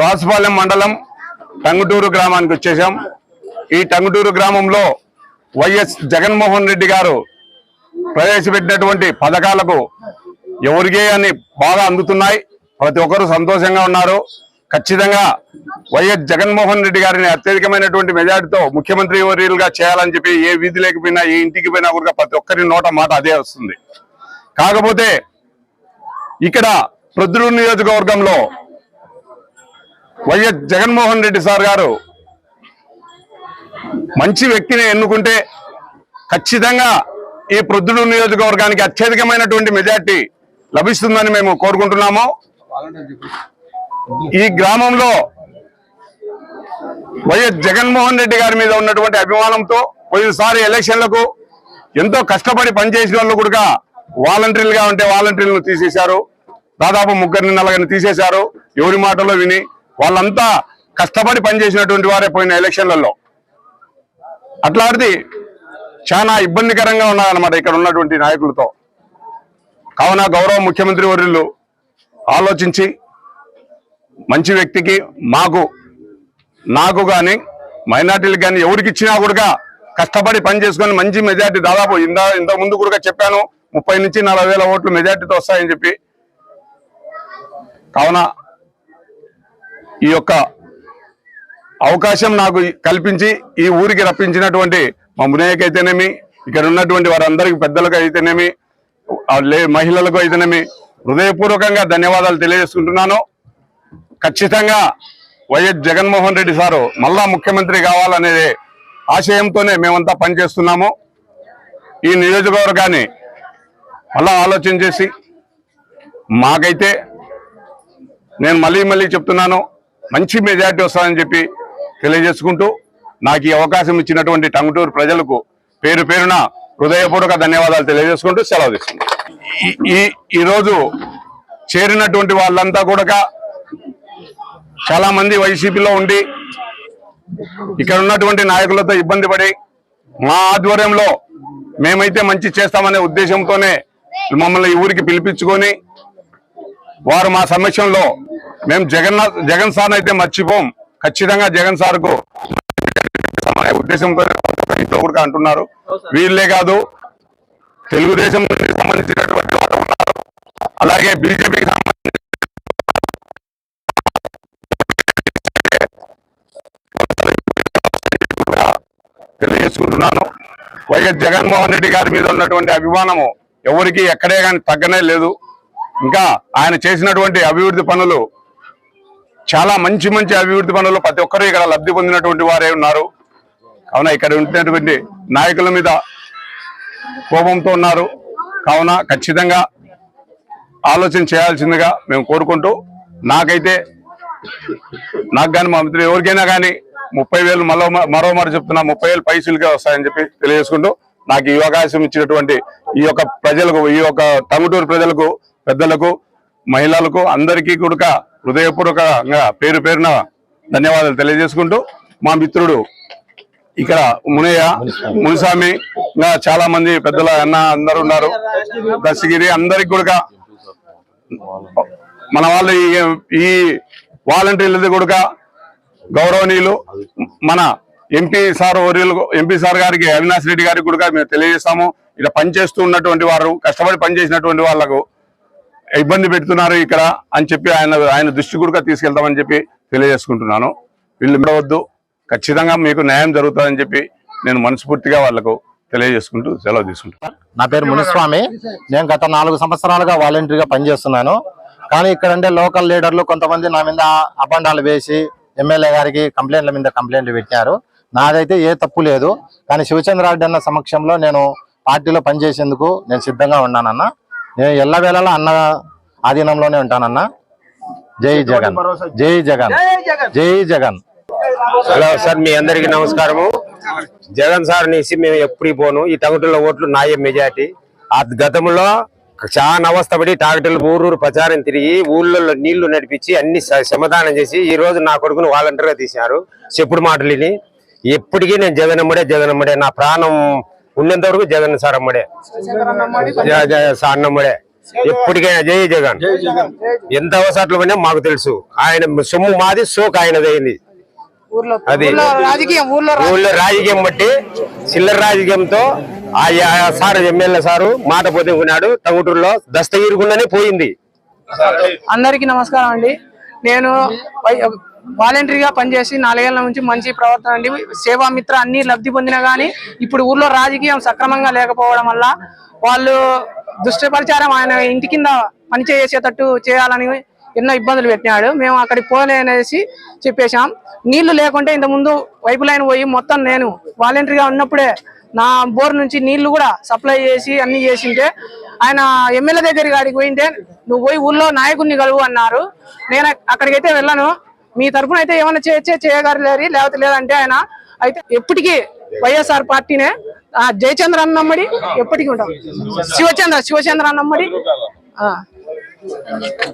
రాసుపాలెం మండలం టంగుటూరు గ్రామానికి వచ్చేసాం. ఈ టంగుటూరు గ్రామంలో వైఎస్ జగన్మోహన్ రెడ్డి గారు ప్రవేశపెట్టినటువంటి పథకాలకు ఎవరికే అని బాగా అందుతున్నాయి. ప్రతి ఒక్కరూ సంతోషంగా ఉన్నారు. ఖచ్చితంగా వైఎస్ జగన్మోహన్ రెడ్డి గారిని అత్యధికమైనటువంటి మెజార్టీతో ముఖ్యమంత్రి వర్యులుగా చేయాలని చెప్పి ఏ వీధి లేకపోయినా ఏ ఇంటికి పోయినా కూడా ప్రతి ఒక్కరి నోట మాట అదే వస్తుంది. కాకపోతే ఇక్కడ ప్రొద్దురు నియోజకవర్గంలో వైఎస్ జగన్మోహన్ రెడ్డి సార్ గారు మంచి వ్యక్తిని ఎన్నుకుంటే ఖచ్చితంగా ఈ ప్రొద్దుడు నియోజకవర్గానికి అత్యధికమైనటువంటి మెజార్టీ లభిస్తుందని మేము కోరుకుంటున్నాము. ఈ గ్రామంలో వైఎస్ జగన్మోహన్ రెడ్డి గారి మీద ఉన్నటువంటి అభిమానంతో పోయినసారి ఎలక్షన్లకు ఎంతో కష్టపడి పనిచేసిన వాళ్ళు కూడా వాలంటీర్లుగా ఉంటే వాలంటీర్లను తీసేశారు. దాదాపు ముగ్గురిని నలుగురిని తీసేశారు. ఎవరి మాటలో విని వాళ్ళంతా కష్టపడి పనిచేసినటువంటి వారే పోయిన ఎలక్షన్లలో. అట్లాంటిది చాలా ఇబ్బందికరంగా ఉన్నారన్నమాట ఇక్కడ ఉన్నటువంటి నాయకులతో. కావున గౌరవ ముఖ్యమంత్రి వర్యులు ఆలోచించి మంచి వ్యక్తికి మాకు నాకు కానీ మైనార్టీలకు కానీ ఎవరికి ఇచ్చినా కూడా కష్టపడి పని చేసుకొని మంచి మెజార్టీ దాదాపు ఇంత ఇంత ముందు కూడా చెప్పాను ముప్పై నుంచి నలభై వేల ఓట్లు మెజార్టీతో వస్తాయని చెప్పి. కావున ఈ యొక్క అవకాశం నాకు కల్పించి ఈ ఊరికి రప్పించినటువంటి మా మునయ్యకైతేనేమి ఇక్కడ ఉన్నటువంటి వారందరికీ పెద్దలకు అయితేనేమి లే- మహిళలకు అయితేనేమి హృదయపూర్వకంగా ధన్యవాదాలు తెలియజేసుకుంటున్నాను. ఖచ్చితంగా వైఎస్ జగన్మోహన్ రెడ్డి సారు మళ్ళా ముఖ్యమంత్రి కావాలనేది ఆశయంతోనే మేమంతా పనిచేస్తున్నాము. ఈ నియోజకవర్గాన్ని మళ్ళా ఆలోచన చేసి మాకైతే నేను మళ్ళీ మళ్ళీ చెప్తున్నాను. మంచి మెజార్టీ వస్తుందని చెప్పి తెలియజేసుకుంటూ నాకు ఈ అవకాశం ఇచ్చినటువంటి టంగుటూరు ప్రజలకు పేరు పేరున హృదయపూర్వక ధన్యవాదాలు తెలియజేసుకుంటూ సెలవు తీసుకుంటాను ఈ- ఈరోజు చేరినటువంటి వాళ్ళంతా కూడా చాలా మంది వైసీపీలో ఉండి ఇక్కడ ఉన్నటువంటి నాయకులతో ఇబ్బంది పడి మా ఆధ్వర్యంలో మేమైతే మంచి చేస్తామనే ఉద్దేశంతోనే మమ్మల్ని ఈ ఊరికి పిలిపించుకొని వారు మా సమక్షంలో మేము జగన్నాథ్ జగన్ సార్ అయితే మర్చిపోం. ఖచ్చితంగా జగన్ సార్కు అనే ఉద్దేశంతో కూడా అంటున్నారు. వీళ్ళే కాదు తెలుగుదేశం సంబంధించినటువంటి వారు ఉన్నారు. అలాగే బీజేపీకి సంబంధించి తెలియజేసుకుంటున్నాను. వైఎస్ జగన్మోహన్ రెడ్డి గారి మీద ఉన్నటువంటి అభిమానము ఎవరికి ఎక్కడే కానీ తగ్గనే లేదు. ఇంకా ఆయన చేసినటువంటి అభివృద్ధి పనులు చాలా మంచి మంచి అభివృద్ధి పనులు ప్రతి ఒక్కరూ ఇక్కడ లబ్ధి పొందినటువంటి వారే ఉన్నారు. కావున ఇక్కడ ఉంటున్నటువంటి నాయకుల మీద కోపంతో ఉన్నారు. కావున ఖచ్చితంగా ఆలోచన చేయాల్సిందిగా మేము కోరుకుంటూ నాకైతే నాకు కానీ మా మిత్రులు ఎవరికైనా కానీ ముప్పై వేలు మరో మరో మరి చెప్తున్నా ముప్పై వేలు పైసలుగా వస్తాయని చెప్పి తెలియజేసుకుంటూ నాకు ఈ అవకాశం ఇచ్చినటువంటి ఈ యొక్క ప్రజలకు ఈ యొక్క టంగుటూరు ప్రజలకు పెద్దలకు మహిళలకు అందరికీ కూడా హృదయపూర్వకంగా పేరు పేరున ధన్యవాదాలు తెలియజేసుకుంటూ మా మిత్రుడు ఇక్కడ మునయ్య మునిస్వామి ఇంకా చాలా మంది పెద్దల అన్న అందరు ఉన్నారు. దశగిరి అందరికి కూడా మన వాళ్ళు ఈ- వాలంటీర్లది కూడా గౌరవనీయులు మన ఎంపీ సార్ వర్యులు ఎంపీ సార్ గారికి అవినాష్ రెడ్డి గారికి కూడా మేము తెలియజేస్తాము. ఇక్కడ పనిచేస్తూ ఉన్నటువంటి వారు కష్టపడి పనిచేసినటువంటి వాళ్ళకు ఇబ్బంది పెడుతున్నారు ఇక్కడ అని చెప్పి ఆయన ఆయన దృష్టి కూడా తీసుకెళ్తామని చెప్పి తెలియజేసుకుంటున్నాను. వీళ్ళు విడవద్దు ఖచ్చితంగా మీకు న్యాయం జరుగుతుందని చెప్పి నేను మనస్ఫూర్తిగా వాళ్ళకు తెలియజేసుకుంటూ సెలవు తీసుకుంటాను నా పేరు మునిస్వామి. నేను గత నాలుగు సంవత్సరాలుగా వాలంటరీగా పనిచేస్తున్నాను. కానీ ఇక్కడ ఉండే లోకల్ లీడర్లు కొంతమంది నా మీద అబండాలు వేసి ఎమ్మెల్యే గారికి కంప్లైంట్ల మీద కంప్లైంట్లు పెట్టారు. నాదైతే ఏ తప్పు లేదు. కానీ శివచంద్రారెడ్డి అన్న సమక్షంలో నేను పార్టీలో పనిచేసేందుకు నేను సిద్ధంగా ఉన్నానన్నా. నేను ఎల్లవేళలా అన్న ఆధీనంలోనే ఉంటానన్న. జై జగన్. జై జగన్. జై జగన్. హలో సార్ మీ అందరికి నమస్కారము. జగన్ సార్ అనేసి మేము ఎప్పుడు పోను. ఈ టంగుటూరులో ఓట్లు నాయ మెజార్టీ. ఆ గతంలో చాలా అవస్థపడి టాక్టర్లు ఊరూరు ప్రచారం తిరిగి ఊళ్ళల్లో నీళ్ళు నడిపించి అన్ని సమాధానం చేసి ఈ రోజు నా కొడుకును వాలంటీర్గా తీసినారు. చెప్పుడు మాటలు విని. ఎప్పటికీ నేను జగనమ్మడే జగనమ్మడే. నా ప్రాణం ఉన్నంత వరకు జగన్ సార్ అమ్మడే. సార్ అన్నమ్మడే ఎప్పటికైనా జై జగన్. ఎంత అవసరాలు పోయినా మాకు తెలుసు. ఆయన సొమ్ము మాది సోకు ఆయనదైంది ఊర్లో అది. ఊర్లో రాజకీయం ఊర్లో రా- ఊళ్ళో రాజకీయం బట్టి చిల్లర రాజకీయంతో ఆ సార్ ఎమ్మెల్యే సారు మాట పొందుకున్నాడు టంగుటూరులో దస్తగిరికుండానే పోయింది. అందరికీ నమస్కారం అండి. నేను వాలంటరీగా పనిచేసి నాలుగేళ్ళ నుంచి మంచి ప్రవర్తన అండి. సేవామిత్ర అన్ని లబ్ధి పొందినా గానీ ఇప్పుడు ఊర్లో రాజకీయం సక్రమంగా లేకపోవడం వల్ల వాళ్ళు దుష్టపరిచారం ఆయన ఇంటి కింద పనిచేసేటట్టు చేయాలని ఎన్నో ఇబ్బందులు పెట్టినాడు. మేము అక్కడికి పోలేనేసి చెప్పేశాం. నీళ్ళు లేకుంటే ఇంత ముందు వైపు లైన్ పోయి మొత్తం నేను వాలంటరీగా ఉన్నప్పుడే నా బోర్ నుంచి నీళ్ళు కూడా సప్లై చేసి అన్ని చేసింటే ఆయన ఎమ్మెల్యే దగ్గరికి అడిగి పోయింటే నువ్వు పోయి ఊళ్ళో నాయకుడిని కలువు అన్నారు. నేను అక్కడికైతే వెళ్ళను. మీ తరఫున అయితే ఏమైనా చేయొచ్చే చేయగలరు లేకపోతే లేదంటే ఆయన అయితే ఎప్పటికీ వైఎస్ఆర్ పార్టీనే ఆ జయచంద్ర అన్నమ్మడి ఎప్పటికీ ఉంటాం శివచంద్ర శివచంద్ర అన్నమ్మడి ఆ.